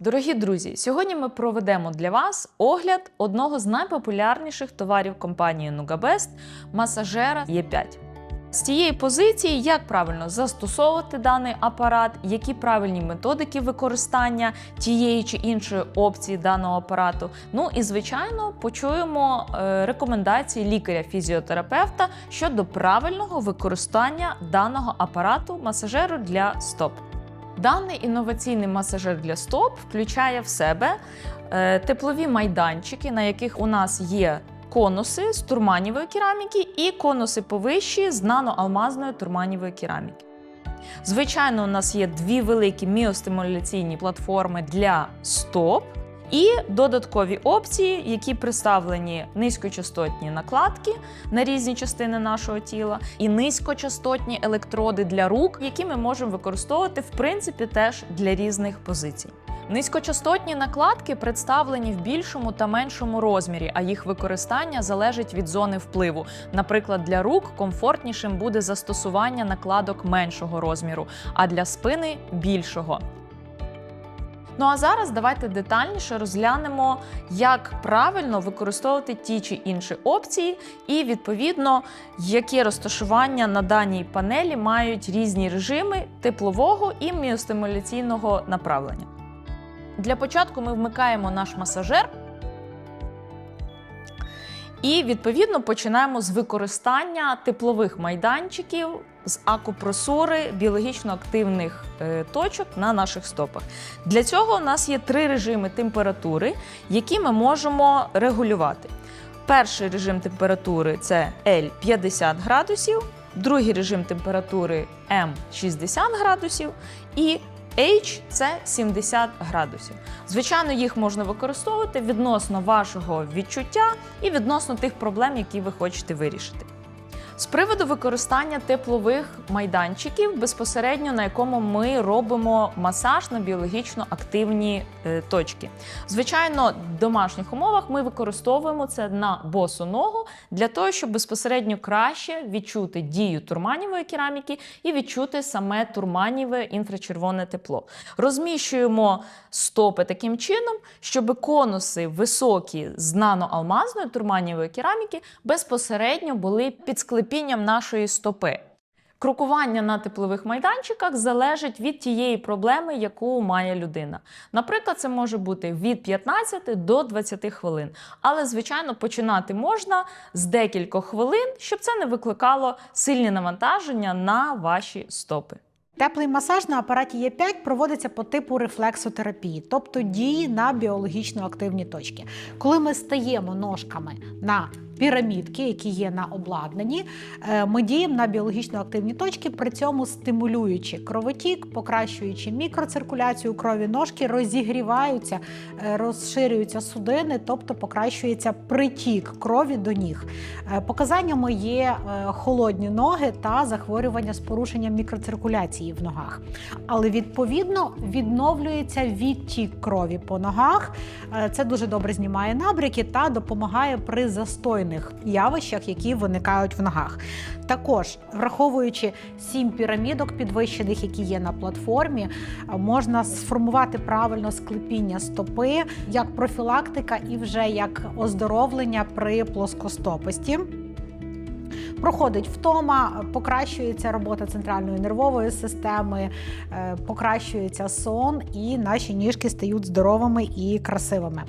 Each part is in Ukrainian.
Дорогі друзі, сьогодні ми проведемо для вас огляд одного з найпопулярніших товарів компанії Nugabest – масажера Е5. З цієї позиції, як правильно застосовувати даний апарат, які правильні методики використання тієї чи іншої опції даного апарату. Ну і звичайно, почуємо е, рекомендації лікаря-фізіотерапевта щодо правильного використання даного апарату масажеру для стоп. Даний інноваційний масажер для стоп включає в себе е, теплові майданчики, на яких у нас є конуси з турманівої кераміки і конуси повищі з наноалмазної турманівої кераміки. Звичайно, у нас є дві великі міостимуляційні платформи для стоп. І додаткові опції, які представлені низькочастотні накладки на різні частини нашого тіла, і низькочастотні електроди для рук, які ми можемо використовувати в принципі теж для різних позицій. Низькочастотні накладки представлені в більшому та меншому розмірі, а їх використання залежить від зони впливу. Наприклад, для рук комфортнішим буде застосування накладок меншого розміру, а для спини більшого. Ну а зараз давайте детальніше розглянемо, як правильно використовувати ті чи інші опції, і відповідно, яке розташування на даній панелі мають різні режими теплового і міостимуляційного направлення. Для початку ми вмикаємо наш масажер. І відповідно починаємо з використання теплових майданчиків з акупресури біологічно активних е, точок на наших стопах. Для цього у нас є три режими температури, які ми можемо регулювати. Перший режим температури це L 50 градусів, другий режим температури M 60 градусів і H це 70 градусів. Звичайно, їх можна використовувати відносно вашого відчуття і відносно тих проблем, які ви хочете вирішити. З приводу використання теплових майданчиків, безпосередньо на якому ми робимо масаж на біологічно активні е, точки. Звичайно, в домашніх умовах ми використовуємо це на босу ногу для того, щоб безпосередньо краще відчути дію турманівої кераміки і відчути саме турманіве інфрачервоне тепло. Розміщуємо стопи таким чином, щоб конуси високі з наноалмазної турманівої кераміки безпосередньо були під склепінням нашої стопи. Крокування на теплових майданчиках залежить від тієї проблеми, яку має людина. Наприклад, це може бути від 15 до 20 хвилин. Але, звичайно, починати можна з декількох хвилин, щоб це не викликало сильні навантаження на ваші стопи. Теплий масаж на апараті Е5 проводиться по типу рефлексотерапії, тобто дії на біологічно активні точки. Коли ми стаємо ножками на пірамідки, які є на обладнанні, е, ми діємо на біологічно активні точки, при цьому стимулюючи кровотік, покращуючи мікроциркуляцію крові, ножки розігріваються, е, розширюються судини, тобто покращується притік крові до ніг. Е, Показаннями є холодні ноги та захворювання з порушенням мікроциркуляції в ногах. Але відповідно відновлюється відтік крові по ногах. Це дуже добре знімає набряки та допомагає при застойних явищах, які виникають в ногах. Також, враховуючи сім пірамідок підвищених, які є на платформі, можна сформувати правильно склепіння стопи як профілактика і вже як оздоровлення при плоскостопості. Проходить втома, покращується робота центральної нервової системи, е, покращується сон, і наші ніжки стають здоровими і красивими.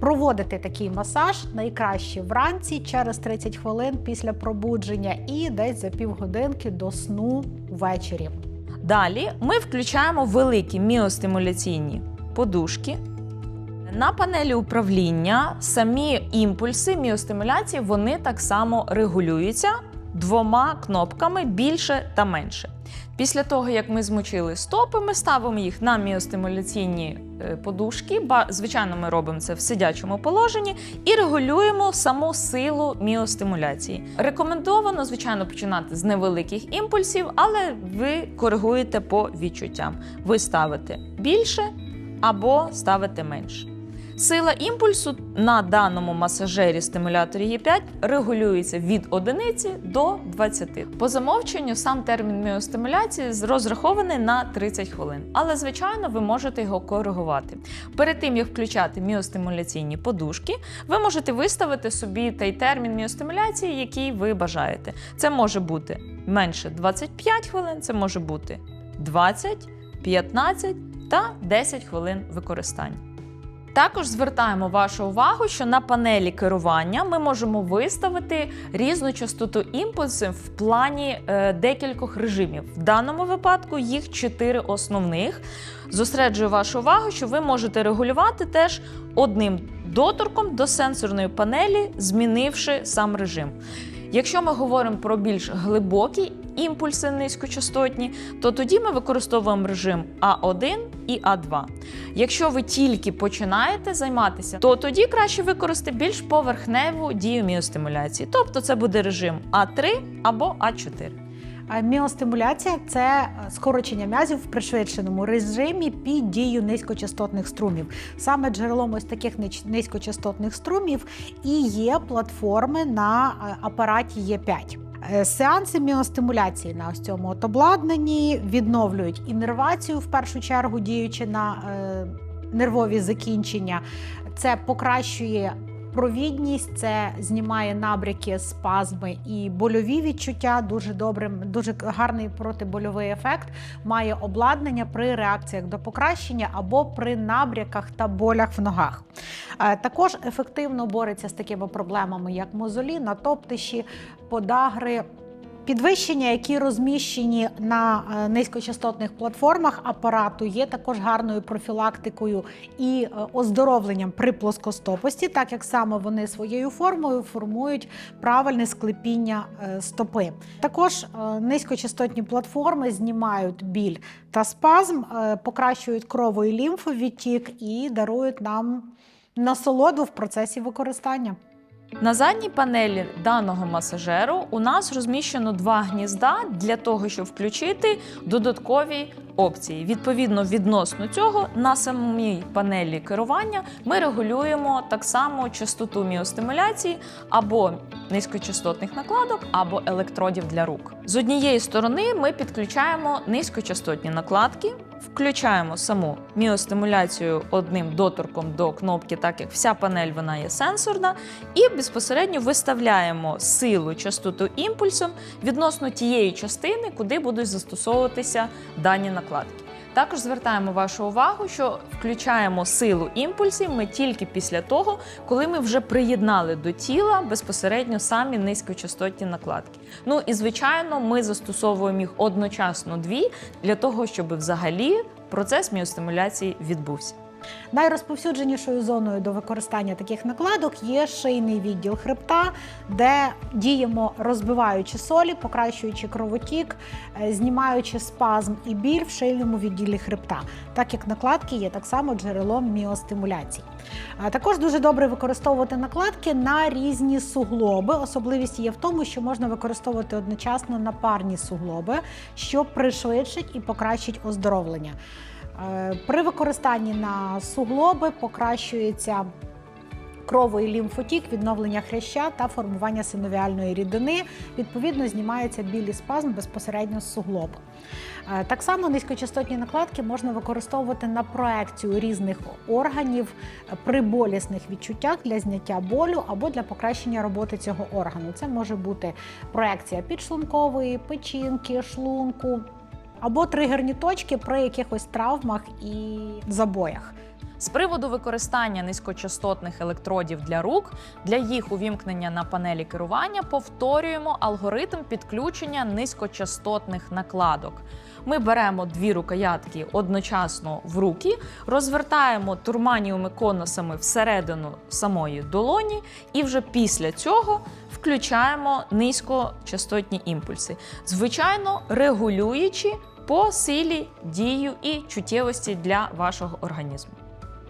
Проводити такий масаж найкраще вранці через 30 хвилин після пробудження і десь за півгодинки до сну ввечері. Далі ми включаємо великі міостимуляційні подушки. На панелі управління самі імпульси міостимуляції вони так само регулюються двома кнопками більше та менше. Після того, як ми змочили стопи, ми ставимо їх на міостимуляційні е, подушки. Звичайно, ми робимо це в сидячому положенні і регулюємо саму силу міостимуляції. Рекомендовано, звичайно, починати з невеликих імпульсів, але ви коригуєте по відчуттям. Ви ставите більше або ставите менше. Сила імпульсу на даному масажері стимуляторі Е5 регулюється від 1 до 20. По замовченню сам термін міостимуляції розрахований на 30 хвилин, але звичайно ви можете його коригувати. Перед тим як включати міостимуляційні подушки, ви можете виставити собі той термін міостимуляції, який ви бажаєте. Це може бути менше 25 хвилин, це може бути 20, 15 та 10 хвилин використання. Також звертаємо вашу увагу, що на панелі керування ми можемо виставити різну частоту імпульсів в плані е, декількох режимів. В даному випадку їх чотири основних. Зосереджую вашу увагу, що ви можете регулювати теж одним доторком до сенсорної панелі, змінивши сам режим. Якщо ми говоримо про більш глибокі імпульси низькочастотні, то тоді ми використовуємо режим А1 і А2. Якщо ви тільки починаєте займатися, то тоді краще використати більш поверхневу дію міостимуляції. Тобто це буде режим А3 або А4. Міостимуляція це е, скорочення м'язів в пришвидшеному режимі під дією низькочастотних струмів. Саме джерелом ось таких низькочастотних струмів і є платформи на е, апараті Е5. Е, Сеанси міостимуляції на ось цьому от обладнанні відновлюють іннервацію в першу чергу, діючи на нервові закінчення. Це покращує провідність, це знімає набряки, спазми і больові відчуття. Дуже добрим, дуже гарний протибольовий ефект має обладнання при реакціях до покращення або при набряках та болях в ногах. Е, Також ефективно бореться з такими проблемами, як мозолі, натоптиші, подагри. Підвищення, які розміщені на е, низькочастотних платформах апарату, є також гарною профілактикою і е, оздоровленням при плоскостопості, так як саме вони своєю формою формують правильне склепіння е, стопи. Також низькочастотні платформи знімають біль та спазм, покращують крово лімфовідтік і дарують нам насолоду в процесі використання. На задній панелі даного масажеру у нас розміщено два гнізда для того, щоб включити додаткові опції. Відповідно, відносно цього, на самій панелі керування ми регулюємо так само частоту міостимуляції або низькочастотних накладок, або електродів для рук. З однієї сторони ми підключаємо низькочастотні накладки, включаємо саму міостимуляцію одним доторком до кнопки, так як вся панель вона є сенсорна, і безпосередньо виставляємо силу частоту імпульсом відносно тієї частини, куди будуть застосовуватися дані накладки. Також звертаємо вашу увагу, що включаємо силу імпульсів ми тільки після того, коли ми вже приєднали до тіла безпосередньо самі низькочастотні накладки. Ну і звичайно, ми застосовуємо їх одночасно дві для того, щоб взагалі процес міостимуляції відбувся. Найрозповсюдженішою зоною до використання таких накладок є шийний відділ хребта, де діємо розбиваючи солі, покращуючи кровотік, е, знімаючи спазм і біль в шийному відділі хребта, так як накладки є так само джерелом міостимуляції. Також дуже добре використовувати накладки на різні суглоби. Особливість є в тому, що можна використовувати одночасно на парні суглоби, що пришвидшить і покращить оздоровлення. Е, При використанні на суглоби покращується і лімфотік, відновлення хряща та формування синовіальної рідини. Відповідно, знімається біль і спазм безпосередньо з суглобу. Е, Так само низькочастотні накладки можна використовувати на проекцію різних органів при болісних відчуттях для зняття болю або для покращення роботи цього органу. Це може бути проекція підшлункової, печінки, шлунку або тригерні точки при якихось травмах і забоях. З приводу використання низькочастотних електродів для рук, для їх увімкнення на панелі керування повторюємо алгоритм підключення низькочастотних накладок. Ми беремо дві рукоятки одночасно в руки, розвертаємо турманіуми конусами всередину самої долоні, і вже після цього включаємо низькочастотні імпульси, звичайно, регулюючи по силі, дію і чуттєвості для вашого організму.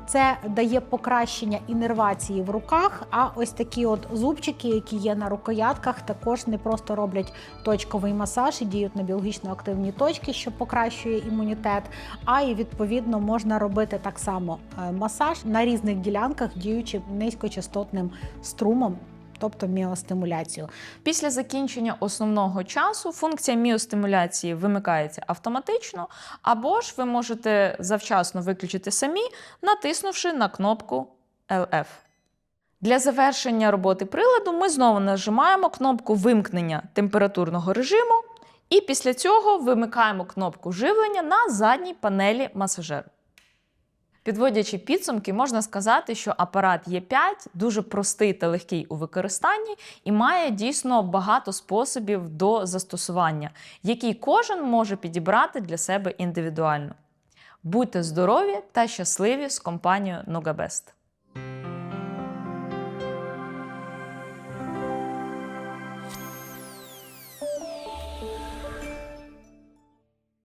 Це дає покращення інервації в руках. А ось такі от зубчики, які є на рукоятках, також не просто роблять точковий масаж і діють на біологічно активні точки, що покращує імунітет. А і відповідно можна робити так само е, масаж на різних ділянках, діючи низькочастотним струмом, тобто міостимуляцію. Після закінчення основного часу функція міостимуляції вимикається автоматично, або ж ви можете завчасно виключити самі, натиснувши на кнопку LF. Для завершення роботи приладу ми знову нажимаємо кнопку вимкнення температурного режиму, і після цього вимикаємо кнопку живлення на задній панелі масажеру. Підводячи підсумки, можна сказати, що апарат Е5 дуже простий та легкий у використанні і має дійсно багато способів до застосування, які кожен може підібрати для себе індивідуально. Будьте здорові та щасливі з компанією Nogabest!